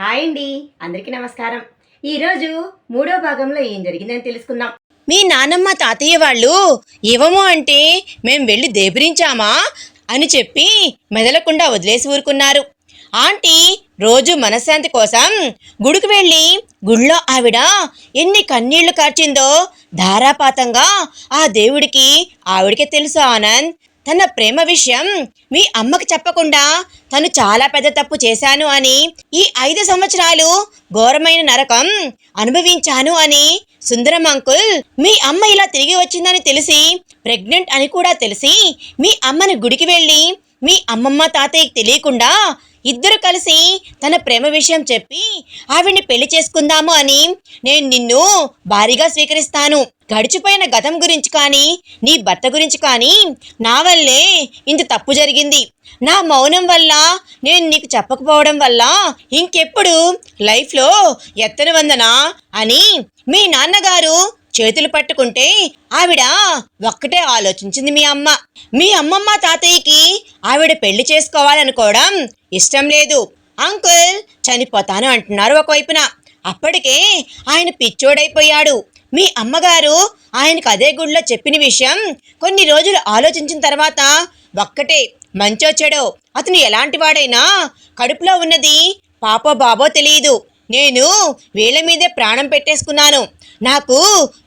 Hi అండి. అందరికీ నమస్కారం. ఈరోజు మూడో భాగంలో ఏం జరిగిందని తెలుసుకుందాం. మీ నానమ్మ తాతయ్య వాళ్ళు ఇవ్వము అంటే మేం వెళ్ళి దేబరించామా? అని చెప్పి మెదలకుండా వదిలేసి ఊరుకున్నారు. ఆంటీ రోజు మనశ్శాంతి కోసం గుడికి వెళ్ళి గుళ్ళో ఆవిడ ఎన్ని కన్నీళ్ళు కార్చిందో ధారాపాతంగా ఆ దేవుడికి ఆవిడకే తెలుసు ఆనంద్. తన ప్రేమ విషయం మీ అమ్మకు చెప్పకుండా తను చాలా పెద్ద తప్పు చేశాను అని ఈ ఐదు సంవత్సరాలు ఘోరమైన నరకం అనుభవించాను అని సుందరం అంకుల్ మీ అమ్మ ఇలా తిరిగి వచ్చిందని తెలిసి ప్రెగ్నెంట్ అని కూడా తెలిసి మీ అమ్మని గుడికి వెళ్ళి మీ అమ్మమ్మ తాతయ్యకి తెలియకుండా ఇద్దరు కలిసి తన ప్రేమ విషయం చెప్పి ఆవిడ్ని పెళ్ళి చేసుకుందాము అని నేను నిన్ను భారీగా స్వీకరిస్తాను. గడిచిపోయిన గతం గురించి కానీ నీ భర్త గురించి కానీ నా వల్లే ఇంత తప్పు జరిగింది. నా మౌనం వల్ల నేను నీకు చెప్పకపోవడం వల్ల ఇంకెప్పుడు లైఫ్లో ఎత్తను వందనా? అని మీ నాన్నగారు చేతులు పట్టుకుంటే ఆవిడ ఒక్కటే ఆలోచించింది మీ అమ్మ. మీ అమ్మమ్మ తాతయ్యకి ఆవిడ పెళ్ళి చేసుకోవాలనుకోవడం ఇష్టం లేదు. అంకుల్ చనిపోతాను అంటున్నారు ఒకవైపున. అప్పటికే ఆయన పిచ్చోడైపోయాడు. మీ అమ్మగారు ఆయనకు అదే గుడిలో చెప్పిన విషయం కొన్ని రోజులు ఆలోచించిన తర్వాత ఒక్కటే మంచో చెడో. అతను ఎలాంటి వాడైనా కడుపులో ఉన్నది పాపో బాబో తెలియదు. నేను వీళ్ళ మీదే ప్రాణం పెట్టేసుకున్నాను. నాకు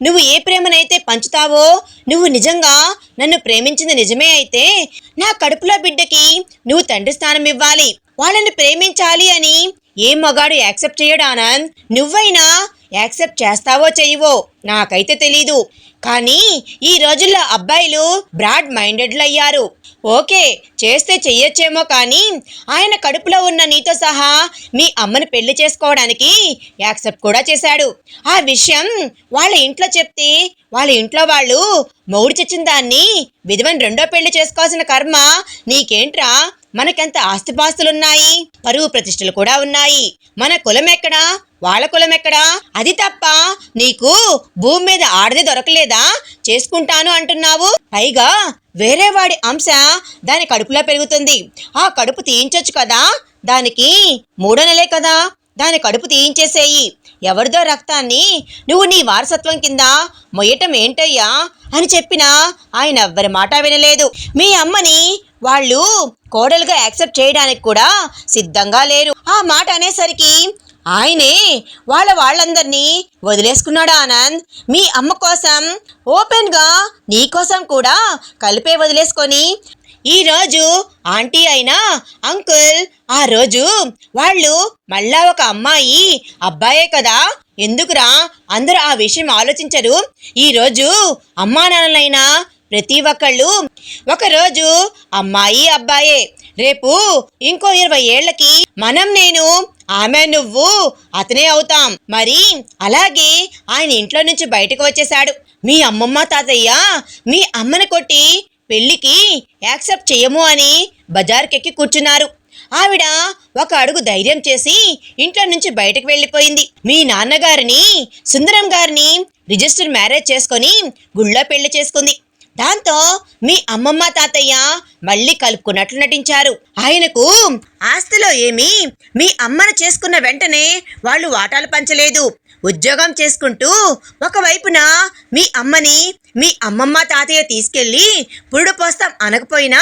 నువ్వు ఏ ప్రేమనైతే పంచుతావో నువ్వు నిజంగా నన్ను ప్రేమించింది నిజమే అయితే నా కడుపులో బిడ్డకి నువ్వు తండ్రి స్థానం ఇవ్వాలి. వాళ్ళని ప్రేమించాలి అని ఏ మగాడు యాక్సెప్ట్ చేయడు ఆనంద్ నువ్వైనా యాక్సెప్ట్ చేస్తావో చెయ్యవో నాకైతే తెలీదు. కానీ ఈ రోజుల్లో అబ్బాయిలు బ్రాడ్ మైండెడ్లు అయ్యారు. ఓకే చేస్తే చెయ్యొచ్చేమో కానీ ఆయన కడుపులో ఉన్న నీతో సహా మీ అమ్మని పెళ్ళి చేసుకోవడానికి యాక్సెప్ట్ కూడా చేశాడు. ఆ విషయం వాళ్ళ ఇంట్లో చెప్తే వాళ్ళ ఇంట్లో వాళ్ళు మౌడి చచ్చిన దాన్ని విధవని రెండో పెళ్ళి చేసుకోవాల్సిన కర్మ నీకేంట్రా? మనకెంత ఆస్తిపాస్తులున్నాయి? పరువు ప్రతిష్టలు కూడా ఉన్నాయి. మన కులం ఎక్కడా వాళ్ళ కులం ఎక్కడా అది తప్ప నీకు భూమి మీద ఆడది దొరకలేదా? చేసుకుంటాను అంటున్నావు. పైగా వేరే వాడి అంశ దాని కడుపులో పెరుగుతుంది. ఆ కడుపు తీయించొచ్చు కదా? దానికి మూడో నెలే కదా? దాని కడుపు తీయించేసేయి. ఎవరిదో రక్తాన్ని నువ్వు నీ వారసత్వం కింద మొయ్యటం ఏంటయ్యా అని చెప్పినా ఆయన ఎవ్వరి మాట వినలేదు. మీ అమ్మని వాళ్ళు కోడలుగా యాక్సెప్ట్ చేయడానికి కూడా సిద్ధంగా లేరు. ఆ మాట అనేసరికి ఆయనే వాళ్ళ వాళ్ళందరినీ వదిలేసుకున్నాడు ఆనంద్? మీ అమ్మ కోసం ఓపెన్గా నీ కోసం కూడా కలిపే వదిలేసుకొని ఈరోజు ఆంటీ అయినా అంకుల్ ఆ రోజు వాళ్ళు మళ్ళా ఒక అమ్మాయి అబ్బాయే కదా? ఎందుకురా అందరూ ఆ విషయం ఆలోచించరు? ఈరోజు అమ్మా నాన్నలైనా ప్రతి ఒక్కళ్ళు ఒకరోజు అమ్మాయి అబ్బాయే రేపు ఇంకో ఇరవై ఏళ్ళకి మనం నేను ఆమె నువ్వు అతనే అవుతాం. మరి అలాగే ఆయన ఇంట్లో నుంచి బయటకు వచ్చేశాడు. మీ అమ్మమ్మ తాతయ్య మీ అమ్మని కొట్టి పెళ్ళికి యాక్సెప్ట్ చేయము అని బజార్కెక్కి కూర్చున్నారు. ఆవిడ ఒక అడుగు ధైర్యం చేసి ఇంట్లో నుంచి బయటకు వెళ్ళిపోయింది. మీ నాన్నగారిని సుందరం గారిని రిజిస్టర్ మ్యారేజ్ చేసుకొని గుళ్ళో పెళ్ళి చేసుకుంది. దాంతో మీ అమ్మమ్మ తాతయ్య మళ్ళీ కలుపుకున్నట్లు నటించారు. ఆయనకు ఆస్తిలో ఏమి మీ అమ్మను చేసుకున్న వెంటనే వాళ్ళు వాటాలు పంచలేదు. ఉద్యోగం చేసుకుంటూ ఒకవైపున మీ అమ్మని మీ అమ్మమ్మ తాతయ్య తీసుకెళ్ళి పురుడు పోస్తాం అనకపోయినా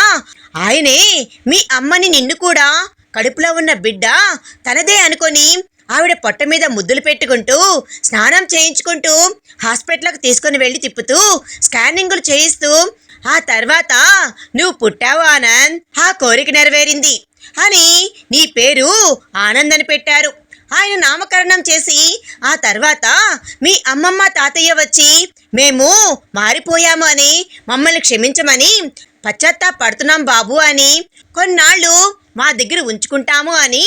ఆయనే మీ అమ్మని నిన్ను కూడా కడుపులో ఉన్న బిడ్డ తనదే అనుకొని ఆవిడ పొట్ట మీద ముద్దులు పెట్టుకుంటూ స్నానం చేయించుకుంటూ హాస్పిటల్కి తీసుకొని వెళ్ళి తిప్పుతూ స్కానింగులు చేయిస్తూ ఆ తర్వాత నువ్వు పుట్టావు ఆనంద్ ఆ కోరిక నెరవేరింది అని నీ పేరు ఆనంద్ అని పెట్టారు. ఆయన నామకరణం చేసి ఆ తర్వాత మీ అమ్మమ్మ తాతయ్య వచ్చి మేము మారిపోయాము అని మమ్మల్ని క్షమించమని పశ్చాత్తాపడుతున్నాం బాబు అని కొన్నాళ్ళు మా దగ్గర ఉంచుకుంటాము అని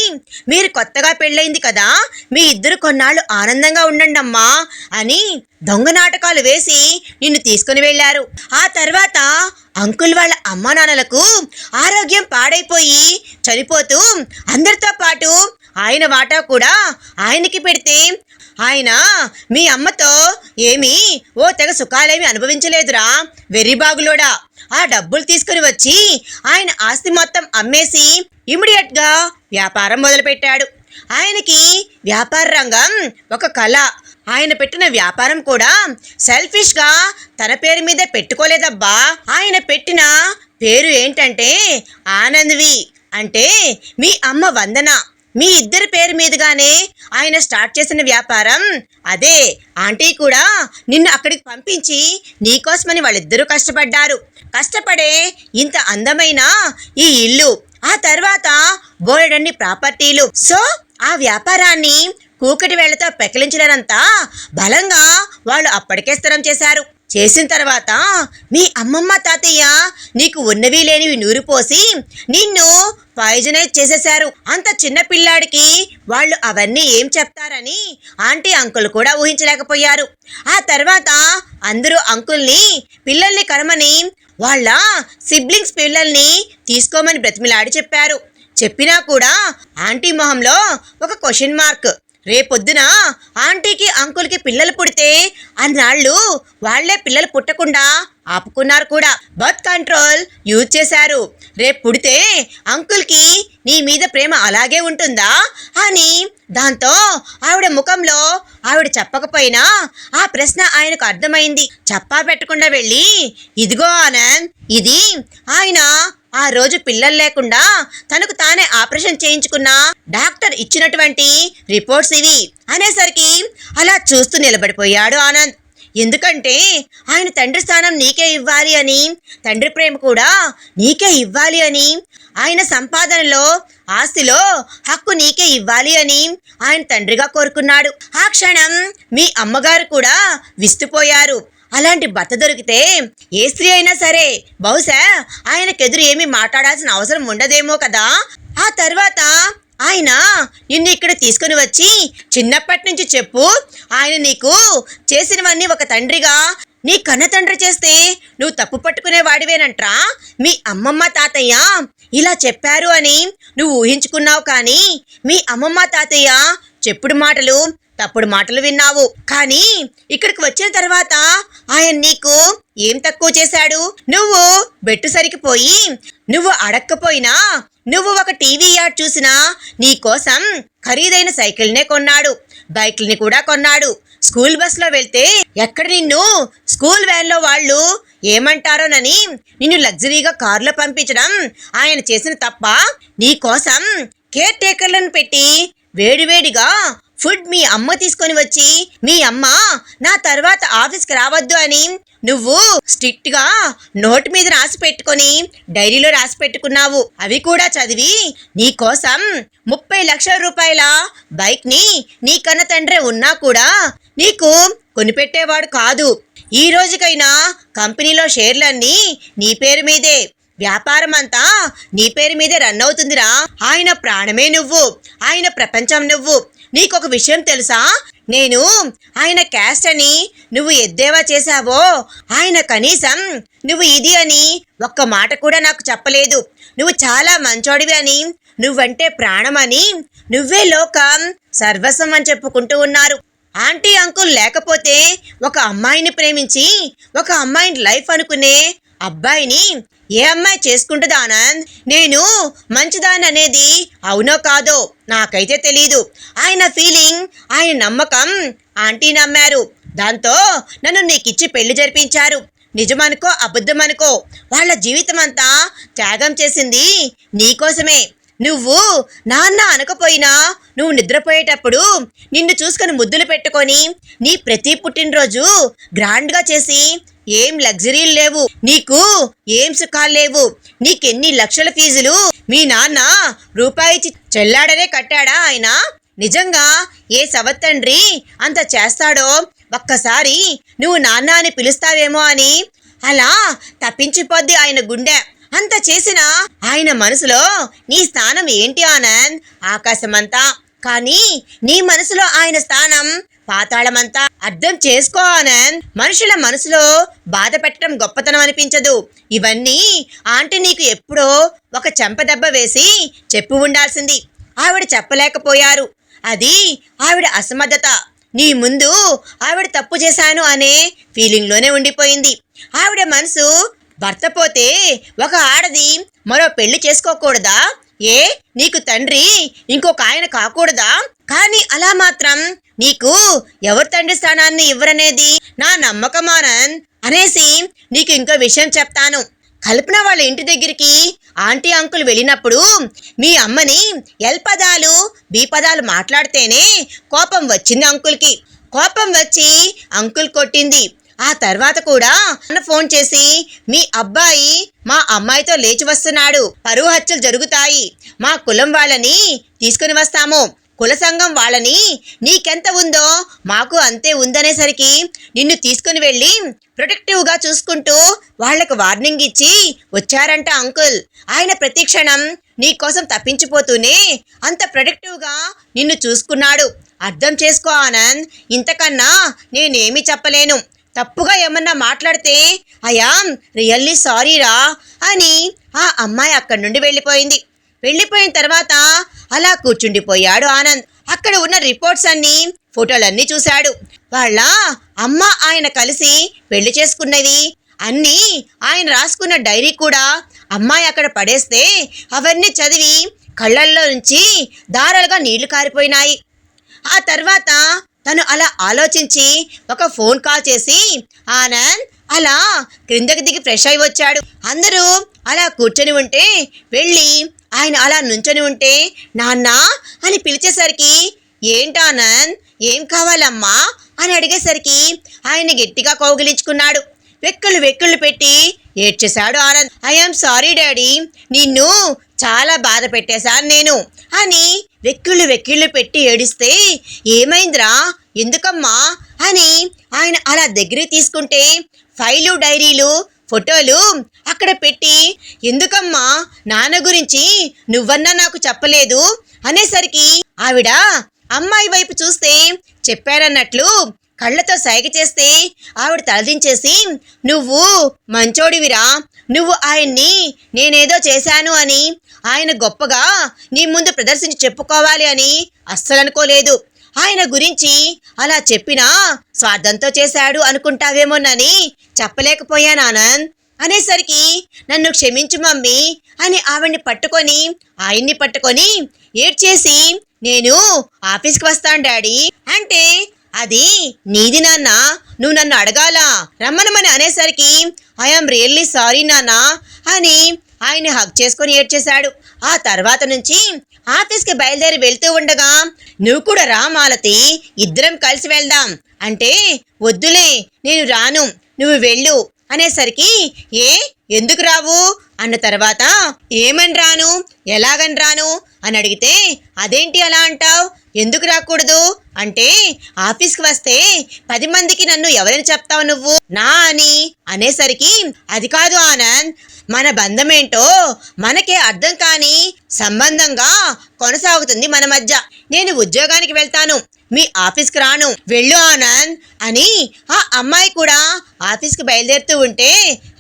మీరు కొత్తగా పెళ్ళైంది కదా మీ ఇద్దరు కొన్నాళ్ళు ఆనందంగా ఉండండి అమ్మా అని దొంగ నాటకాలు వేసి నిన్ను తీసుకుని వెళ్ళారు. ఆ తర్వాత అంకుల్ వాళ్ళ అమ్మా నాన్నలకు ఆరోగ్యం పాడైపోయి చనిపోతూ అందరితో పాటు ఆయన వాటా కూడా ఆయనకి పెడితే ఆయన మీ అమ్మతో ఏమీ ఓ తెగ సుఖాలేమి అనుభవించలేదురా వెర్రిబాగులోడా ఆ డబ్బులు తీసుకుని వచ్చి ఆయన ఆస్తి మొత్తం అమ్మేసి ఇమీడియట్గా వ్యాపారం మొదలుపెట్టాడు. ఆయనకి వ్యాపార రంగం ఒక కళ. ఆయన పెట్టిన వ్యాపారం కూడా సెల్ఫిష్గా తన పేరు మీద పెట్టుకోలేదబ్బా. ఆయన పెట్టిన పేరు ఏంటంటే ఆనంద్వి. అంటే మీ అమ్మ వందన. మీ ఇద్దరి పేరు మీదుగానే ఆయన స్టార్ట్ చేసిన వ్యాపారం అదే. ఆంటీ కూడా నిన్ను అక్కడికి పంపించి నీకోసమని వాళ్ళిద్దరూ కష్టపడ్డారు. కష్టపడే ఇంత అందమైన ఈ ఇల్లు ఆ తర్వాత బోలెడన్ని ప్రాపర్టీలు. సో ఆ వ్యాపారాన్ని కూకటి వేళ్ళతో పెకలించలేనంత బలంగా వాళ్ళు అప్పటికే స్థిరం చేశారు. చేసిన తర్వాత మీ అమ్మమ్మ తాతయ్య నీకు ఉన్నవి లేనివి నూరిపోసి నిన్ను పాయిజనైజ్ చేసేశారు. అంత చిన్న పిల్లాడికి వాళ్ళు అవన్నీ ఏం చెప్తారని ఆంటీ అంకుల్ కూడా ఊహించలేకపోయారు. ఆ తర్వాత అందరూ అంకుల్ని పిల్లల్ని కరమని వాళ్ళ సిబ్లింగ్స్ పిల్లల్ని తీసుకోమని బ్రతిమిలాడి చెప్పారు. చెప్పినా కూడా ఆంటీ మొహంలో ఒక క్వశ్చన్ మార్క్ రేపొద్దున ఆంటీకి అంకుల్కి పిల్లలు పుడితే అన్నాళ్ళు వాళ్ళే పిల్లలు పుట్టకుండా ఆపుకున్నారు కూడా. బర్త్ కంట్రోల్ యూజ్ చేశారు. రేపు పుడితే అంకుల్కి నీ మీద ప్రేమ అలాగే ఉంటుందా అని దాంతో ఆవిడ ముఖంలో ఆవిడ చెప్పకపోయినా ఆ ప్రశ్న ఆయనకు అర్థమైంది. చెప్పా పెట్టకుండా వెళ్ళి ఇదిగో ఆనంద్ ఇది ఆయన ఆ రోజు పిల్లలు లేకుండా తనకు తానే ఆపరేషన్ చేయించుకున్న. డాక్టర్ ఇచ్చినటువంటి రిపోర్ట్స్ ఇవి అనేసరికి అలా చూస్తూ నిలబడిపోయాడు ఆనంద్. ఎందుకంటే ఆయన తండ్రి స్థానం నీకే ఇవ్వాలి అని తండ్రి ప్రేమ కూడా నీకే ఇవ్వాలి అని ఆయన సంపాదనలో ఆస్తిలో హక్కు నీకే ఇవ్వాలి అని ఆయన తండ్రిగా కోరుకున్నాడు. ఆ క్షణం మీ అమ్మగారు కూడా విస్తుపోయారు. అలాంటి భర్త దొరికితే ఏ స్త్రీ అయినా సరే బహుశా ఆయనకెదురు ఏమీ మాట్లాడాల్సిన అవసరం ఉండదేమో కదా. ఆ తర్వాత ఆయన నిన్ను ఇక్కడ తీసుకుని వచ్చి చిన్నప్పటి నుంచి చెప్పు ఆయన నీకు చేసినవన్నీ ఒక తండ్రిగా నీ కన్న తండ్రి చేస్తే నువ్వు తప్పు పట్టుకునే వాడివేనంట్రా? మీ అమ్మమ్మ తాతయ్య ఇలా చెప్పారు అని నువ్వు ఊహించుకున్నావు కానీ మీ అమ్మమ్మ తాతయ్య చెప్పుడు మాటలు తప్పుడు మాటలు విన్నావు. కానీ ఇక్కడికి వచ్చిన తర్వాత ఆయన నీకు ఏం తక్కువ చేశాడు? నువ్వు బెట్టు సరికిపోయి నువ్వు అడక్కపోయినా నువ్వు ఒక టీవీ యాడ్ చూసినా నీ కోసం ఖరీదైన సైకిల్నే కొన్నాడు. బైక్ల్ని కూడా కొన్నాడు. స్కూల్ బస్లో వెళ్తే ఎక్కడ నిన్ను స్కూల్ వ్యాన్లో వాళ్ళు ఏమంటారోనని నిన్ను లగ్జరీగా కారులో పంపించడం ఆయన చేసిన తప్ప నీ కోసం కేర్ టేకర్లను పెట్టి వేడివేడిగా ఫుడ్ మీ అమ్మ తీసుకొని వచ్చి మీ అమ్మ నా తర్వాత ఆఫీస్కి రావద్దు అని నువ్వు స్ట్రిక్ట్గా నోట్ మీద రాసి పెట్టుకొని డైరీలో రాసి పెట్టుకున్నావు. అవి కూడా చదివి నీ కోసం ముప్పై లక్షల రూపాయల బైక్ని నీ కన్న తండ్రి ఉన్నా కూడా నీకు కొనిపెట్టేవాడు కాదు. ఈ రోజుకైనా కంపెనీలో షేర్లన్నీ నీ పేరు మీదే. వ్యాపారం అంతా నీ పేరు మీదే రన్ అవుతుందిరా. ఆయన ప్రాణమే నువ్వు. ఆయన ప్రపంచం నువ్వు. నీకొక విషయం తెలుసా? నేను ఆయన క్యాస్ట్ అని నువ్వు ఎద్దేవా చేశావో ఆయన కనీసం నువ్వు ఇది అని ఒక్క మాట కూడా నాకు చెప్పలేదు. నువ్వు చాలా మంచోడివి అని నువ్వంటే ప్రాణమని నువ్వే లోకం సర్వస్వం అని చెప్పుకుంటూ ఉన్నారు. ఆంటీ అంకుల్ లేకపోతే ఒక అమ్మాయిని ప్రేమించి ఒక అమ్మాయిని లైఫ్ అనుకునే అబ్బాయిని ఏ అమ్మాయి చేసుకుంటుంది ఆనంద్? నేను మంచిదాని అనేది అవునో కాదో నాకైతే తెలీదు. ఆయన ఫీలింగ్ ఆయన నమ్మకం ఆంటీ నమ్మారు. దాంతో నన్ను నీకిచ్చి పెళ్ళి జరిపించారు. నిజమనుకో అబద్ధమనుకో వాళ్ళ జీవితం అంతా త్యాగం చేసింది నీకోసమే. నువ్వు నాన్న అనకపోయినా నువ్వు నిద్రపోయేటప్పుడు నిన్ను చూసుకొని ముద్దులు పెట్టుకొని నీ ప్రతి పుట్టినరోజు గ్రాండ్గా చేసి ఏం లగ్జరీలు లేవు నీకు ఏం సుఖాలు లేవు నీకెన్ని లక్షల ఫీజులు మీ నాన్న రూపాయి ఇచ్చి చెల్లాడనే కట్టాడా ఆయన? నిజంగా ఏ సవత్తండ్రి అంత చేస్తాడో ఒక్కసారి నువ్వు నాన్న అని పిలుస్తావేమో అని అలా తప్పించిపోద్ది ఆయన గుండె. అంత చేసినా ఆయన మనసులో నీ స్థానం ఏంటి ఆనంద్? ఆకాశమంతా. కానీ నీ మనసులో ఆయన స్థానం పాతాళమంతా. అర్థం చేసుకో ఆనంద్. మనుషుల మనసులో బాధ పెట్టడం గొప్పతనం అనిపించదు. ఇవన్నీ ఆంటీ నీకు ఎప్పుడో ఒక చెంపదెబ్బ వేసి చెప్పు ఉండాల్సింది. ఆవిడ చెప్పలేకపోయారు. అది ఆవిడ అసమర్థత. నీ ముందు ఆవిడ తప్పు చేశాను అనే ఫీలింగ్లోనే ఉండిపోయింది. ఆవిడ మనసు భర్త పోతే ఒక ఆడది మరో పెళ్ళి చేసుకోకూడదా? ఏ? నీకు తండ్రి ఇంకొక ఆయన కాకూడదా? కానీ అలా మాత్రం నీకు ఎవరు తండ్రి స్థానాన్ని ఇవ్వరనేది నా నమ్మకమానన్ అనేసి నీకు ఇంకో విషయం చెప్తాను. కల్పన వాళ్ళ ఇంటి దగ్గరికి ఆంటీ అంకుల్ వెళ్ళినప్పుడు మీ అమ్మని ఎల్ పదాలు బి పదాలు మాట్లాడితేనే కోపం వచ్చింది అంకుల్కి. కోపం వచ్చి అంకుల్ కొట్టింది. ఆ తర్వాత కూడా అన్న ఫోన్ చేసి మీ అబ్బాయి మా అమ్మాయితో లేచి వస్తున్నాడు. పరువు హత్యలు జరుగుతాయి. మా కులం వాళ్ళని తీసుకుని వస్తాము. కుల సంఘం వాళ్ళని నీకెంత ఉందో మాకు అంతే ఉందనేసరికి నిన్ను తీసుకుని వెళ్ళి ప్రొటెక్టివ్గా చూసుకుంటూ వాళ్ళకు వార్నింగ్ ఇచ్చి వచ్చారంట అంకుల్. ఆయన ప్రతిక్షణం నీకోసం నీ కోసం తప్పించిపోతూనే అంత ప్రొటెక్టివ్గా నిన్ను చూసుకున్నాడు. అర్థం చేసుకో ఆనంద్ ఇంతకన్నా నేనేమీ చెప్పలేను. తప్పుగా ఏమన్నా మాట్లాడితే ఐఆమ్ రియల్లీ సారీరా అని ఆ అమ్మాయి అక్కడి నుండి వెళ్ళిపోయింది. వెళ్ళిపోయిన తర్వాత అలా కూర్చుండిపోయాడు ఆనంద్. అక్కడ ఉన్న రిపోర్ట్స్ అన్నీ ఫోటోలన్నీ చూశాడు. వాళ్ళ అమ్మ ఆయన కలిసి పెళ్ళి చేసుకున్నది. అన్నీ ఆయన రాసుకున్న డైరీ కూడా అమ్మాయి అక్కడ పడేస్తే అవన్నీ చదివి కళ్ళల్లో నుంచి దారాలుగా నీళ్ళు కారిపోయినాయి. ఆ తర్వాత తను అలా ఆలోచించి ఒక ఫోన్ కాల్ చేసి ఆనంద్ అలా క్రిందకి దిగి ఫ్రెష్ అయి వచ్చాడు. అందరూ అలా కూర్చొని ఉంటే వెళ్ళి ఆయన అలా నుంచొని ఉంటే నాన్న అని పిలిచేసరికి ఏంటానంద్ ఏం కావాలమ్మా? అని అడిగేసరికి ఆయన గట్టిగా కౌగిలించుకున్నాడు. వెక్కులు వెక్కులు పెట్టి ఏడ్చేశాడు ఆనంద్. I'm sorry daddy. నిన్ను చాలా బాధ పెట్టేశాను నేను. అని వెక్కిళ్ళు వెక్కిళ్ళు పెట్టి ఏడిస్తే ఏమైందిరా? ఎందుకమ్మా? అని ఆయన అలా దగ్గరికి తీసుకుంటే ఫైలు డైరీలు ఫోటోలు అక్కడ పెట్టి ఎందుకమ్మా? నాన్న గురించి నువ్వన్నా నాకు చెప్పలేదు? అనేసరికి ఆవిడ అమ్మాయి వైపు చూస్తే చెప్పారన్నట్లు కళ్ళతో సైగ చేస్తే ఆవిడ తలదించేసి నువ్వు మంచోడివిరా. నువ్వు ఆయన్ని నేనేదో చేశాను అని ఆయన గొప్పగా నీ ముందు ప్రదర్శించి చెప్పుకోవాలి అని అస్సలు అనుకోలేదు ఆయన గురించి అలా చెప్పినా స్వార్థంతో చేశాడు అనుకుంటావేమోనని చెప్పలేకపోయాను ఆనంద్. అనేసరికి నన్ను క్షమించు మమ్మీ అని ఆవిడ్ని పట్టుకొని ఆయన్ని పట్టుకొని ఏడ్చేసి నేను ఆఫీస్కి వస్తాను డాడీ. అంటే అది నీది నాన్న నువ్వు నన్ను అడగాల? రమ్మనమని అనేసరికి ఐఎమ్ రియల్లీ సారీ నాన్న అని ఆయన్ని హక్ చేసుకొని ఏడ్చేశాడు. ఆ తర్వాత నుంచి ఆఫీస్కి బయలుదేరి వెళ్తూ ఉండగా నువ్వు కూడా రా మాలతి ఇద్దరం కలిసి వెళ్దాం. అంటే వద్దులే నేను రాను నువ్వు వెళ్ళు అనేసరికి ఏ ఎందుకు రావు? అన్న తర్వాత ఏమని రాను? ఎలాగని రాను? అని అడిగితే అదేంటి అలా అంటావు? ఎందుకు రాకూడదు? అంటే ఆఫీస్కి వస్తే పది మందికి నన్ను ఎవరని చెప్తావు నువ్వు? నా అని అనేసరికి అది కాదు ఆనంద్ మన బంధం ఏంటో మనకే అర్థం కాని సంబంధంగా కొనసాగుతుంది మన మధ్య. నేను ఉద్యోగానికి వెళ్తాను మీ ఆఫీస్కి రాను. వెళ్ళు ఆనంద్ అని ఆ అమ్మాయి కూడా ఆఫీస్కి బయలుదేరుతూ ఉంటే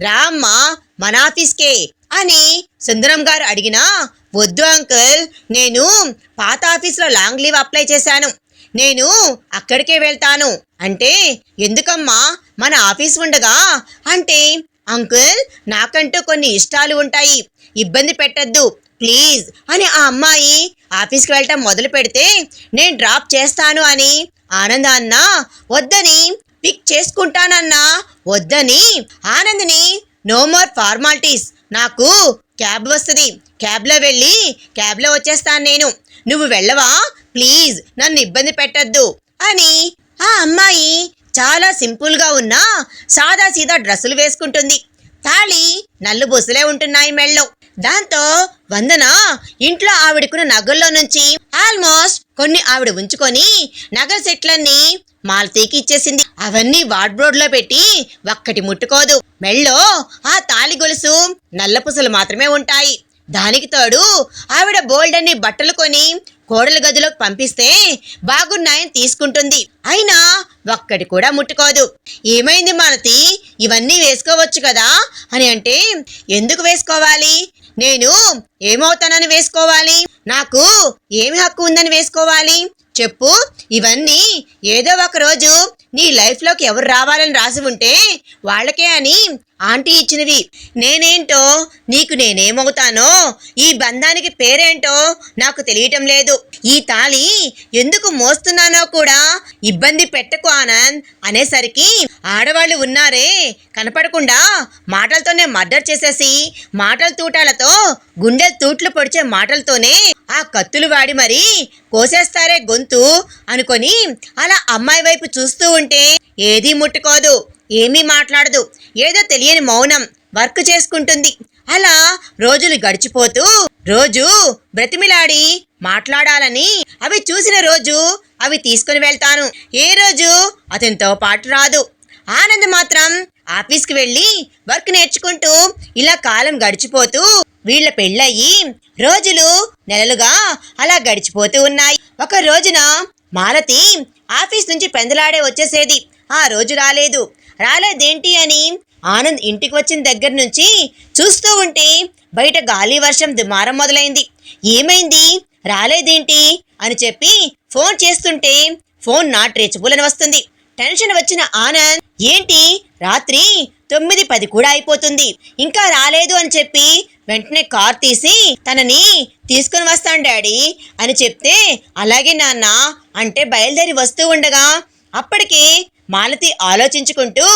రా అమ్మా మన ఆఫీస్కే అని సుందరం గారు అడిగినా వద్దు అంకుల్ నేను పాత ఆఫీస్లో లాంగ్ లీవ్ అప్లై చేశాను. నేను అక్కడికే వెళ్తాను. అంటే ఎందుకమ్మా? మన ఆఫీస్ ఉండగా అంటే అంకుల్ నాకంటూ కొన్ని ఇష్టాలు ఉంటాయి. ఇబ్బంది పెట్టద్దు ప్లీజ్ అని ఆ అమ్మాయి ఆఫీస్కి వెళ్ళటం మొదలు పెడితే నేను డ్రాప్ చేస్తాను అని ఆనంద అన్న వద్దని పిక్ చేసుకుంటానన్నా వద్దని ఆనంద్ని నో మోర్ ఫార్మాలిటీస్. నాకు క్యాబ్ వస్తుంది. క్యాబ్లో వెళ్ళి క్యాబ్లో వచ్చేస్తాను నేను. నువ్వు వెళ్ళవా? ప్లీజ్ నన్ను ఇబ్బంది పెట్టద్దు అని ఆ అమ్మాయి చాలా సింపుల్గా ఉన్న సాదా సీదా డ్రెస్సులు వేసుకుంటుంది. తాళి నల్లు బుసలే ఉంటున్నాయి మెళ్ళో. దాంతో వందన ఇంట్లో ఆవిడకున్న నగల్లో నుంచి ఆల్మోస్ట్ కొన్ని ఆవిడ ఉంచుకొని నగల సెట్లన్నీ మాలతీకి ఇచ్చేసింది. అవన్నీ వార్డ్రోడ్లో పెట్టి ఒక్కటి ముట్టుకోదు. మెళ్ళో ఆ తాళి గొలుసు నల్ల పుసలు మాత్రమే ఉంటాయి. దానికి తోడు ఆవిడ బోల్డ్ అన్ని బట్టలు కొని కోడల గదిలోకి పంపిస్తే బాగున్నాయని తీసుకుంటుంది. అయినా ఒక్కటి కూడా ముట్టుకోదు. ఏమైంది మాలతి? ఇవన్నీ వేసుకోవచ్చు కదా? అని అంటే ఎందుకు వేసుకోవాలి? నేను ఏమవుతానని వేసుకోవాలి? నాకు ఏమి హక్కు ఉందని వేసుకోవాలి? చెప్పు ఇవన్నీ ఏదో ఒక రోజు నీ లైఫ్లోకి ఎవరు రావాలని రాసి ఉంటే వాళ్ళకే అని ఆంటీ ఇచ్చినవి నేనేంటో? నీకు నేనేమవుతానో? ఈ బంధానికి పేరేంటో నాకు తెలియటం లేదు. ఈ తాళి ఎందుకు మోస్తున్నానో కూడా ఇబ్బంది పెట్టకు ఆనంద్ అనేసరికి ఆడవాళ్ళు ఉన్నారే కనపడకుండా మాటలతోనే మర్డర్ చేసేసి మాటల తూటాలతో గుండెలు తూట్లు పొడిచే మాటలతోనే ఆ కత్తులు వాడి మరి కోసేస్తారే గొంతు అనుకొని అలా అమ్మాయి వైపు చూస్తూ ఉంటే ఏదీ ముట్టుకోదు ఏమీ మాట్లాడదు. ఏదో తెలియని మౌనం వర్క్ చేసుకుంటుంది. అలా రోజులు గడిచిపోతూ రోజు బ్రతిమిలాడి మాట్లాడాలని అవి చూసిన రోజు అవి తీసుకుని వెళ్తాను. ఏ రోజు అతనితో పాటు రాదు. ఆనంద్ మాత్రం ఆఫీస్కి వెళ్ళి వర్క్ నేర్చుకుంటూ ఇలా కాలం గడిచిపోతూ వీళ్ళ పెళ్ళయి రోజులు నెలలుగా అలా గడిచిపోతూ ఉన్నాయి. ఒక రోజున మాలతి ఆఫీస్ నుంచి పెందలాడే వచ్చేసేది. ఆ రోజు రాలేదు. రాలేదేంటి అని ఆనంద్ ఇంటికి వచ్చిన దగ్గర నుంచి చూస్తూ ఉంటే బయట గాలి వర్షం దుమారం మొదలైంది. ఏమైంది? రాలేదేంటి? అని చెప్పి ఫోన్ చేస్తుంటే ఫోన్ నాట్ రీచబుల్ అని వస్తుంది. టెన్షన్ వచ్చిన ఆనంద్ ఏంటి? రాత్రి తొమ్మిది పది కూడా అయిపోతుంది. ఇంకా రాలేదు అని చెప్పి వెంటనే కార్ తీసి తనని తీసుకుని వస్తాను డాడీ అని చెప్తే అలాగే నాన్న అంటే బయలుదేరి వస్తూ ఉండగా అప్పటికి మాలతి ఆలోచించుకుంటూ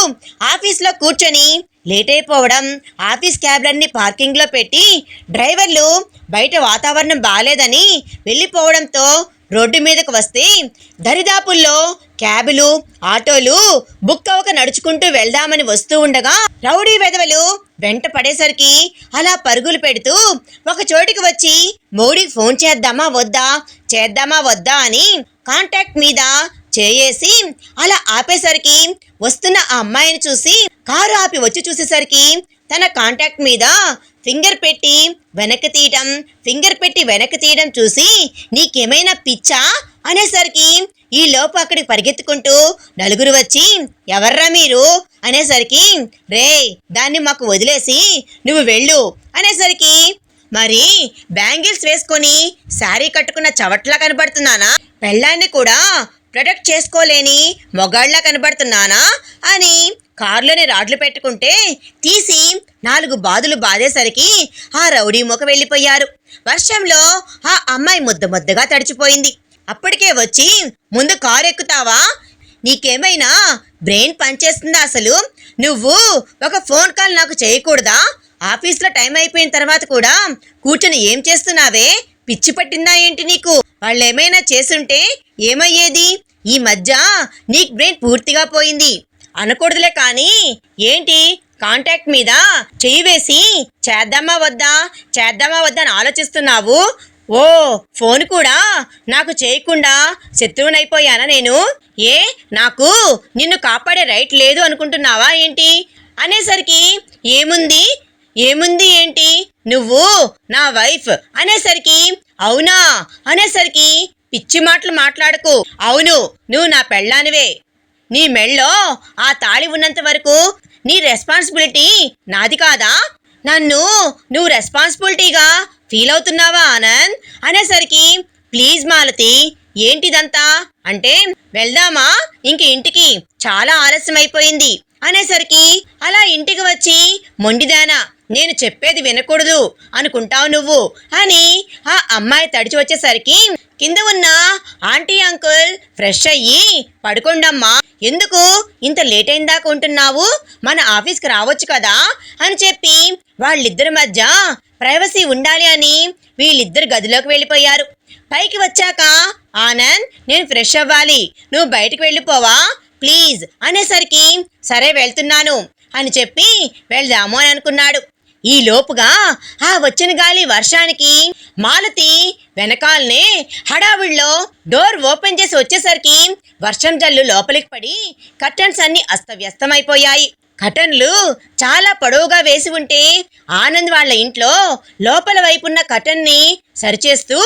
ఆఫీస్లో కూర్చొని లేట్ అయిపోవడం ఆఫీస్ క్యాబ్లన్నీ పార్కింగ్లో పెట్టి డ్రైవర్లు బయట వాతావరణం బాగాలేదని వెళ్ళిపోవడంతో రోడ్డు మీదకు వస్తే దరిదాపుల్లో క్యాబులు ఆటోలు బుక్ అవక నడుచుకుంటూ వెళ్దామని వస్తూ ఉండగా రౌడీ వెధవలు వెంట పడేసరికి అలా పరుగులు పెడుతూ ఒక చోటికి వచ్చి మోడీకి ఫోన్ చేద్దామా వద్దా చేద్దామా వద్దా అని కాంటాక్ట్ మీద చేయేసి అలా ఆపేసరికి వస్తున్న ఆ అమ్మాయిని చూసి కారు ఆపి వచ్చి చూసేసరికి తన కాంటాక్ట్ మీద ఫింగర్ పెట్టి వెనక్కి తీయటం ఫింగర్ పెట్టి వెనక్కి తీయడం చూసి నీకేమైనా పిచ్చా అనేసరికి ఈ లోపు అక్కడికి పరిగెత్తుకుంటూ నలుగురు వచ్చి ఎవర్రా మీరు అనేసరికి రే దాన్ని మాకు వదిలేసి నువ్వు వెళ్ళు అనేసరికి మరి బ్యాంగిల్స్ వేసుకొని శారీ కట్టుకున్న చవట్లా కనబడుతున్నానా పెళ్ళాన్ని కూడా ప్రొటెక్ట్ చేసుకోలేని మొగాళ్ళ కనబడుతున్నానా అని కారులోనే రాడ్లు పెట్టుకుంటే తీసి నాలుగు బాదులు బాధేసరికి ఆ రౌడీ మొక వెళ్ళిపోయారు. వర్షంలో ఆ అమ్మాయి ముద్ద ముద్దగా తడిచిపోయింది. అప్పటికే వచ్చి ముందు కారు ఎక్కుతావా నీకేమైనా బ్రెయిన్ పనిచేస్తుందా అసలు? నువ్వు ఒక ఫోన్ కాల్ నాకు చేయకూడదా? ఆఫీస్లో టైం అయిపోయిన తర్వాత కూడా కూర్చొని ఏం చేస్తున్నావే? పిచ్చి పట్టిందా ఏంటి నీకు? వాళ్ళు ఏమైనా చేసుంటే ఏమయ్యేది? ఈ మధ్య నీకు బ్రెయిన్ పూర్తిగా పోయింది. అనకూడదులే కానీ ఏంటి? కాంటాక్ట్ మీద చెయ్యి వేసి చేద్దామా వద్దా? చేద్దామా వద్దా? అని ఆలోచిస్తున్నావు? ఓ ఫోన్ కూడా నాకు చేయకుండా శత్రువునైపోయానా నేను? ఏ నాకు నిన్ను కాపాడే రైట్ లేదు అనుకుంటున్నావా ఏంటి? అనేసరికి ఏముంది? ఏముంది ఏంటి? నువ్వు నా వైఫ్. అనేసరికి అవునా? అనేసరికి పిచ్చి మాటలు మాట్లాడకు. అవును నువ్వు నా పెళ్ళానివే. నీ మెళ్ళో ఆ తాళి ఉన్నంత వరకు నీ రెస్పాన్సిబిలిటీ నాది కాదా? నన్ను నువ్వు రెస్పాన్సిబిలిటీగా ఫీల్ అవుతున్నావా ఆనంద్? అనేసరికి ప్లీజ్ మాలతి ఏంటిదంతా? అంటే వెళ్దామా? ఇంక ఇంటికి. చాలా ఆలస్యం అయిపోయింది అనేసరికి అలా ఇంటికి వచ్చి మొండిదానా? నేను చెప్పేది వినకూడదు అనుకుంటావు నువ్వు. అని ఆ అమ్మాయి తడిచి వచ్చేసరికి కింద ఉన్న ఆంటీ అంకుల్ ఫ్రెష్ అయ్యి పడుకోండమ్మా. ఎందుకు? ఇంత లేట్ అయిన దాకా ఉంటున్నావు? మన ఆఫీస్కి రావచ్చు కదా? అని చెప్పి వాళ్ళిద్దరి మధ్య ప్రైవసీ ఉండాలి అని వీళ్ళిద్దరు గదిలోకి వెళ్ళిపోయారు. పైకి వచ్చాక ఆనంద్ నేను ఫ్రెష్ అవ్వాలి. నువ్వు బయటికి వెళ్ళిపోవా? ప్లీజ్. అనేసరికి సరే వెళ్తున్నాను. అని చెప్పి వెళ్దాము అని అనుకున్నాడు. ఈ లోపుగా ఆ వచ్చిన గాలి వర్షానికి మాలతి వెనకాలనే హడావిడిలో డోర్ ఓపెన్ చేసి వచ్చేసరికి వర్షం జల్లు లోపలికి పడి కర్టన్స్ అన్ని అస్తవ్యస్తమైపోయాయి. కటన్లు చాలా పొడవుగా వేసి ఉంటే ఆనంద్ వాళ్ళ ఇంట్లో లోపల వైపున్న కటన్ని సరిచేస్తూ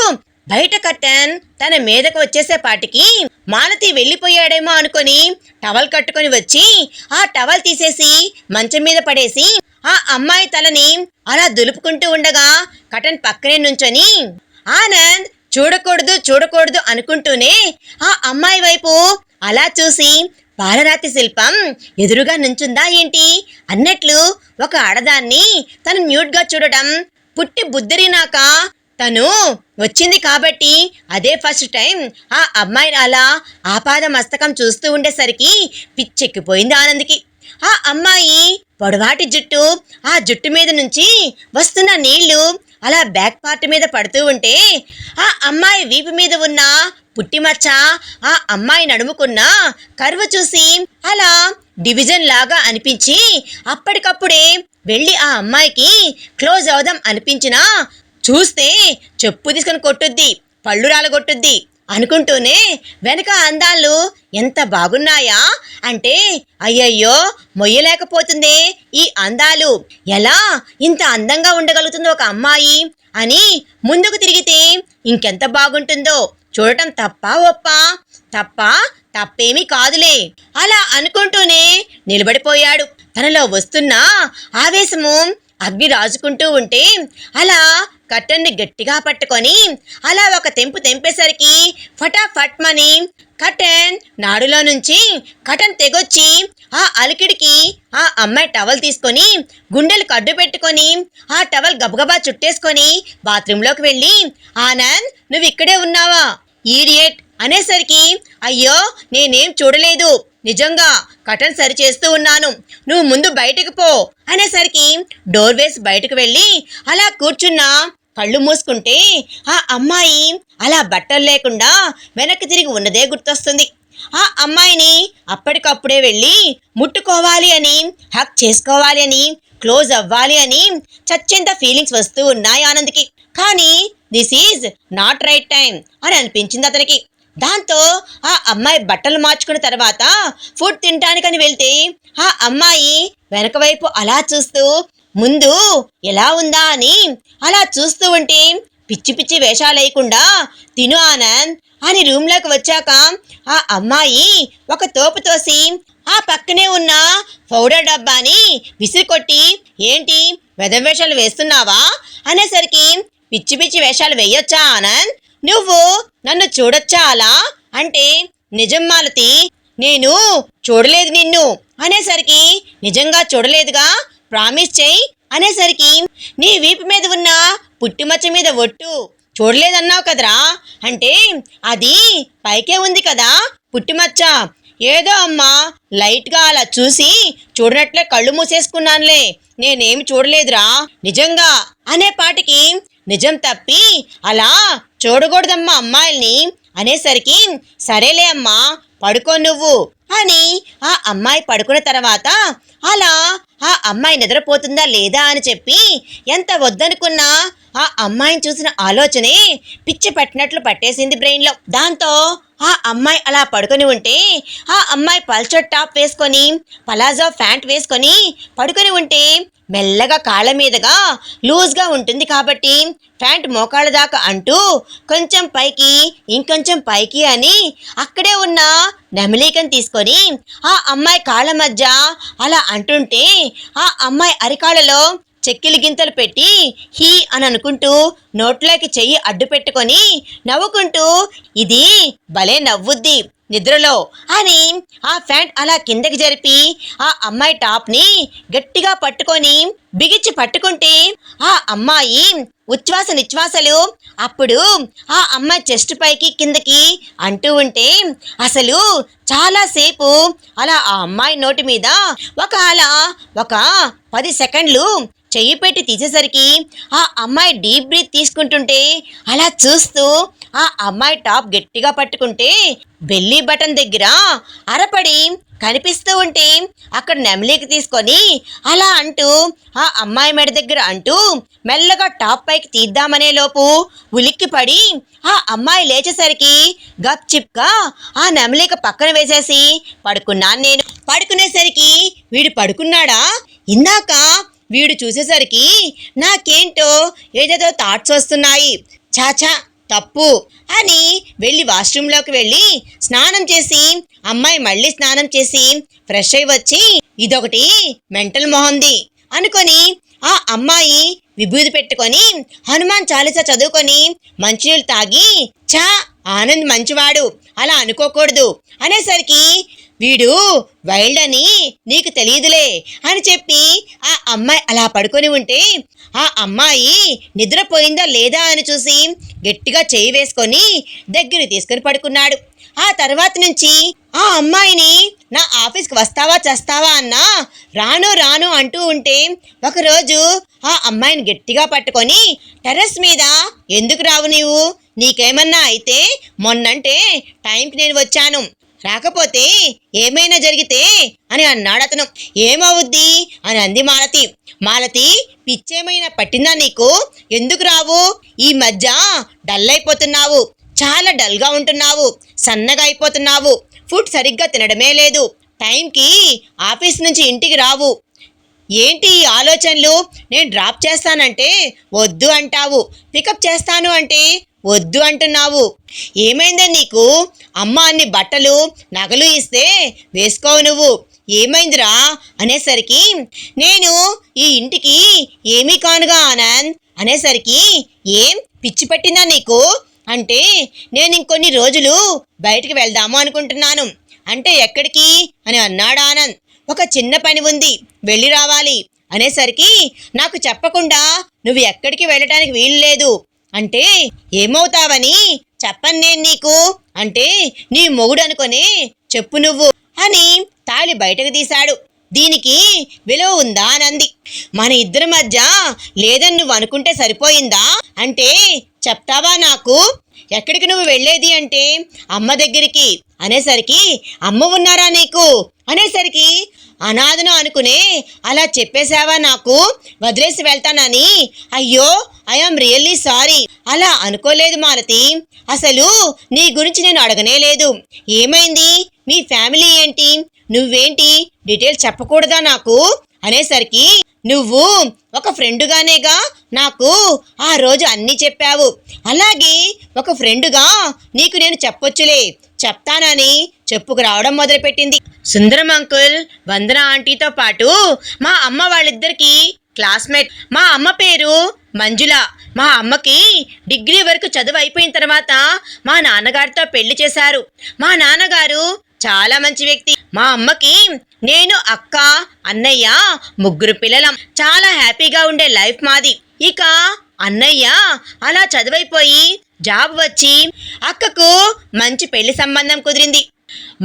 బయట కర్టెన్ తన మీదకు వచ్చేసేపాటికి మాలతి వెళ్ళిపోయాడేమో అనుకొని టవల్ కట్టుకొని వచ్చి ఆ టవల్ తీసేసి మంచం మీద పడేసి ఆ అమ్మాయి తలని అలా దులుపుకుంటూ ఉండగా కటన్ పక్కనే నుంచొని ఆనంద్ చూడకూడదు చూడకూడదు అనుకుంటూనే ఆ అమ్మాయి వైపు అలా చూసి పాలరాతి శిల్పం ఎదురుగా నుంచుందా ఏంటి? అన్నట్లు ఒక ఆడదాన్ని తను న్యూట్గా చూడటం పుట్టి బుద్ధిరినాక తను వచ్చింది కాబట్టి అదే ఫస్ట్ టైం ఆ అమ్మాయిని అలా ఆపాద మస్తకం చూస్తూ ఉండేసరికి పిచ్చెక్కిపోయింది ఆనంద్కి. ఆ అమ్మాయి పొడవాటి జుట్టు ఆ జుట్టు మీద నుంచి వస్తున్న నీళ్ళు అలా బ్యాక్ పార్ట్ మీద పడుతూ ఉంటే ఆ అమ్మాయి వీపు మీద ఉన్న పుట్టిమచ్చ ఆ అమ్మాయి నడుముకున్న కరువు చూసి అలా డివిజన్ లాగా అనిపించి అప్పటికప్పుడే వెళ్ళి ఆ అమ్మాయికి క్లోజ్ అవుదాం అనిపించినా చూస్తే చెప్పు తీసుకొని కొట్టుద్ది పళ్ళు రాలగొట్టుద్ది అనుకుంటూనే వెనక అందాలు ఎంత బాగున్నాయా అంటే అయ్యయ్యో మొయ్యలేకపోతుందే ఈ అందాలు. ఎలా ఇంత అందంగా ఉండగలుగుతుందో ఒక అమ్మాయి అని ముందుకు తిరిగితే ఇంకెంత బాగుంటుందో చూడటం తప్ప ఒప్ప? తప్ప? తప్పేమీ కాదులే. అలా అనుకుంటూనే నిలబడిపోయాడు. తనలో వస్తున్న ఆవేశము అగ్ని రాజుకుంటూ ఉంటే అలా కట్టెన్ని గట్టిగా పట్టుకొని అలా ఒక తెంపు తెంపేసరికి ఫటాఫట్ మని కటన్ నాడులో నుంచి కటన్ తెగొచ్చి ఆ అలికిడికి ఆ అమ్మాయి టవల్ తీసుకొని గుండెలు కడ్డు పెట్టుకొని ఆ టవల్ గబగబా చుట్టేసుకొని బాత్రూంలోకి వెళ్ళి ఆనంద్ నువ్వు ఇక్కడే ఉన్నావా? ఈడియట్! అనేసరికి అయ్యో నేనేం చూడలేదు. నిజంగా కటన్ సరిచేస్తూ ఉన్నాను. నువ్వు ముందు బయటకు పో. అనేసరికి డోర్ వేసి బయటకు వెళ్ళి అలా కూర్చున్నా కళ్ళు మూసుకుంటే ఆ అమ్మాయి అలా బట్టలు లేకుండా వెనక్కి తిరిగి ఉన్నదే గుర్తొస్తుంది. ఆ అమ్మాయిని అప్పటికప్పుడే వెళ్ళి ముట్టుకోవాలి అని హక్ చేసుకోవాలి అని క్లోజ్ అవ్వాలి అని చచ్చేంత ఫీలింగ్స్ వస్తూ ఉన్నాయి ఆనంద్కి. కానీ this is not right time అని అనిపించింది అతనికి. దాంతో అమ్మాయి బట్టలు మార్చుకున్న తర్వాత ఫుడ్ తినటానికని వెళ్తే ఆ అమ్మాయి వెనక వైపు అలా చూస్తూ ముందు ఎలా ఉందా అని అలా చూస్తూ ఉంటే పిచ్చి పిచ్చి వేషాలేయకుండా తిను ఆనంద్ అని రూమ్లోకి వచ్చాక ఆ అమ్మాయి ఒక తోపు తోసి ఆ పక్కనే ఉన్న పౌడర్ డబ్బాని విసిరికొట్టి ఏంటి వెదవేషాలు వేస్తున్నావా? అనేసరికి పిచ్చి పిచ్చి వేషాలు వేయొచ్చా ఆనంద్? నువ్వు నన్ను చూడొచ్చా అలా అంటే నిజం మాలతి నేను చూడలేదు నిన్ను. అనేసరికి నిజంగా చూడలేదుగా ప్రామిస్ చెయ్యి అనేసరికి నీ వీపు మీద ఉన్న పుట్టిమచ్చ మీద ఒట్టు. చూడలేదన్నావు కదరా. అంటే అది పైకే ఉంది కదా పుట్టిమచ్చ. ఏదో అమ్మా లైట్గా అలా చూసి చూడనట్లే కళ్ళు మూసేసుకున్నానులే. నేనేమి చూడలేదురా. నిజంగా అనే పాటికి నిజం తప్పి అలా చూడకూడదమ్మా అమ్మాయిల్ని. అనేసరికి సరేలే అమ్మా పడుకో నువ్వు. అని ఆ అమ్మాయి పడుకున్న తర్వాత అలా ఆ అమ్మాయి నిద్రపోతుందా లేదా అని చెప్పి ఎంత వద్దనుకున్నా ఆ అమ్మాయిని చూసిన ఆలోచనే పిచ్చి పట్టినట్లు పట్టేసింది బ్రెయిన్లో దాంతో ఆ అమ్మాయి అలా పడుకొని ఉంటే ఆ అమ్మాయి పల్చర్ టాప్ వేసుకొని పలాజో ప్యాంట్ వేసుకొని పడుకొని ఉంటే మెల్లగా కాళ్ళ మీదుగా లూజ్గా ఉంటుంది కాబట్టి ప్యాంట్ మోకాళ్ళ దాకా అంటూ కొంచెం పైకి ఇంకొంచెం పైకి అని అక్కడే ఉన్న నెమలీకని తీసుకొని ఆ అమ్మాయి కాళ్ళ మధ్య అలా అంటుంటే ఆ అమ్మాయి అరికాళ్ళలో చెక్కిలి గింతలు పెట్టి హీ అని అనుకుంటూ నోట్లోకి చెయ్యి అడ్డు పెట్టుకొని నవ్వుకుంటూ ఇది భలే నవ్వుద్ది. నిద్రలో. అని ఆ ఫ్యాంట్ అలా కిందకి జరిపి ఆ అమ్మాయి టాప్ని గట్టిగా పట్టుకొని బిగిచ్చి పట్టుకుంటే ఆ అమ్మాయి ఉచ్ఛ్వాస నిశ్వాసలు అప్పుడు ఆ అమ్మాయి చెస్ట్ పైకి కిందకి అంటూ ఉంటే అసలు చాలాసేపు అలా ఆ అమ్మాయి నోటి మీద ఒక అలా ఒక పది సెకండ్లు చెయ్యి పెట్టి తీసేసరికి ఆ అమ్మాయి డీప్ బ్రీత్ తీసుకుంటుంటే అలా చూస్తూ ఆ అమ్మాయి టాప్ గట్టిగా పట్టుకుంటే బెల్లీ బటన్ దగ్గర అరపడి కనిపిస్తూ ఉంటే అక్కడ నెమలికి తీసుకొని అలా అంటూ ఆ అమ్మాయి మెడ దగ్గర అంటూ మెల్లగా టాప్ పైకి తీద్దామనే లోపు ఉలిక్కి పడి ఆ అమ్మాయి లేచేసరికి గప్ చిప్గా ఆ నెమలిక పక్కన వేసేసి పడుకున్నాను నేను. పడుకునేసరికి వీడు పడుకున్నాడా? ఇందాక వీడు చూసేసరికి నాకేంటో ఏదేదో థాట్స్ వస్తున్నాయి. చాచా తప్పు అని వెళ్ళి వాష్రూమ్లోకి వెళ్ళి స్నానం చేసి అమ్మాయి మళ్ళీ స్నానం చేసి ఫ్రెష్ అయి వచ్చి ఇదొకటి మెంటల్ మొహంది అనుకొని ఆ అమ్మాయి విభూది పెట్టుకొని హనుమాన్ చాలీసా చదువుకొని మంచినీళ్ళు తాగి చా ఆనంద్ మంచివాడు అలా అనుకోకూడదు అనేసరికి వీడు వైల్డ్ అని నీకు తెలియదులే అని చెప్పి ఆ అమ్మాయి అలా పడుకొని ఉంటే ఆ అమ్మాయి నిద్రపోయిందా లేదా అని చూసి గట్టిగా చేయి వేసుకొని దగ్గర తీసుకొని పడుకున్నాడు. ఆ తర్వాత నుంచి ఆ అమ్మాయిని నా ఆఫీస్కి వస్తావా చేస్తావా? అన్నా రాను రాను అంటూ ఉంటే ఒకరోజు ఆ అమ్మాయిని గట్టిగా పట్టుకొని టెర్రస్ మీద ఎందుకు రావు నీవు? నీకేమన్నా అయితే మొన్నంటే టైంకి నేను వచ్చాను. రాకపోతే ఏమైనా జరిగితే అని అన్నాడు అతను. ఏమవుద్ది? అని అంది మాలతి. మాలతి పిచ్చేమైనా పట్టిందా నీకు? ఎందుకు రావు? ఈ మధ్య డల్ అయిపోతున్నావు చాలా డల్గా ఉంటున్నావు. సన్నగా అయిపోతున్నావు. ఫుడ్ సరిగ్గా తినడమే లేదు. టైంకి ఆఫీస్ నుంచి ఇంటికి రావు. ఏంటి ఈ ఆలోచనలు? నేను డ్రాప్ చేస్తానంటే వద్దు అంటావు. పికప్ చేస్తాను అంటే వద్దు అంటున్నావు. ఏమైందే నీకు? అమ్మ అన్ని బట్టలు నగలు ఇస్తే వేసుకోవు నువ్వు. ఏమైందిరా? అనేసరికి నేను ఈ ఇంటికి ఏమీ కానుగా ఆనంద్. అనేసరికి ఏం పిచ్చి పట్టిందా నీకు? అంటే నేను ఇంకొన్ని రోజులు బయటికి వెళ్దాము అనుకుంటున్నాను. అంటే ఎక్కడికి? అని అన్నాడు ఆనంద్. ఒక చిన్న పని ఉంది వెళ్ళి రావాలి. అనేసరికి నాకు చెప్పకుండా నువ్వు ఎక్కడికి వెళ్ళటానికి వీలు లేదు. అంటే ఏమవుతావని చెప్పను నేను నీకు. అంటే నీ మొగుడు అనుకొని చెప్పు నువ్వు. అని తాళి బయటకు తీశాడు. దీనికి విలువ ఉందా? అనంది మన ఇద్దరి మధ్య లేదని నువ్వు అనుకుంటే సరిపోయిందా? అంటే చెప్తావా నాకు? ఎక్కడికి నువ్వు వెళ్ళేది అంటే అమ్మ దగ్గరికి అనేసరికి అమ్మ ఉన్నారా నీకు? అనేసరికి అనాథను అనుకునే అలా చెప్పేశావా నాకు? వదిలేసి వెళ్తానని. అయ్యో ఐఎమ్ రియల్లీ సారీ అలా అనుకోలేదు మాలతి అసలు నీ గురించి నేను అడగనే లేదు. ఏమైంది? మీ ఫ్యామిలీ ఏంటి? నువ్వేంటి? డీటెయిల్స్ చెప్పకూడదా నాకు? అనేసరికి నువ్వు ఒక ఫ్రెండుగానేగా నాకు ఆ రోజు అన్నీ చెప్పావు. అలాగే ఒక ఫ్రెండుగా నీకు నేను చెప్పొచ్చులే. చెప్తానని చెప్పుకు రావడం మొదలుపెట్టింది. సుందరం అంకుల్ వందన ఆంటీతో పాటు మా అమ్మ వాళ్ళిద్దరికీ క్లాస్మేట్ మా అమ్మ పేరు మంజుల. మా అమ్మకి డిగ్రీ వరకు చదువు అయిపోయిన తర్వాత మా నాన్నగారితో పెళ్ళి చేశారు. మా నాన్నగారు చాలా మంచి వ్యక్తి. మా అమ్మకి నేను అక్క అన్నయ్య ముగ్గురు పిల్లలం. చాలా హ్యాపీగా ఉండే లైఫ్ మాది. ఇక అన్నయ్య అలా చదువైపోయి జాబ్ వచ్చి అక్కకు మంచి పెళ్ళి సంబంధం కుదిరింది.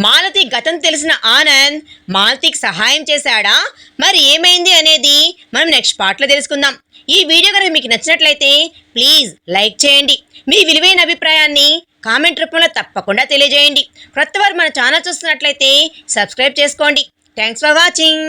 మాలతి గతం తెలిసిన ఆనంద్ మాలతికి సహాయం చేశాడా? మరి ఏమైంది అనేది మనం నెక్స్ట్ పార్ట్లో తెలుసుకుందాం. ఈ వీడియో కనుక మీకు నచ్చినట్లయితే ప్లీజ్ లైక్ చేయండి. మీ విలువైన అభిప్రాయాన్ని కామెంట్ రూపంలో తప్పకుండా తెలియజేయండి. కొత్త వారు మన ఛానల్ చూస్తున్నట్లయితే సబ్స్క్రైబ్ చేసుకోండి. Thanks for watching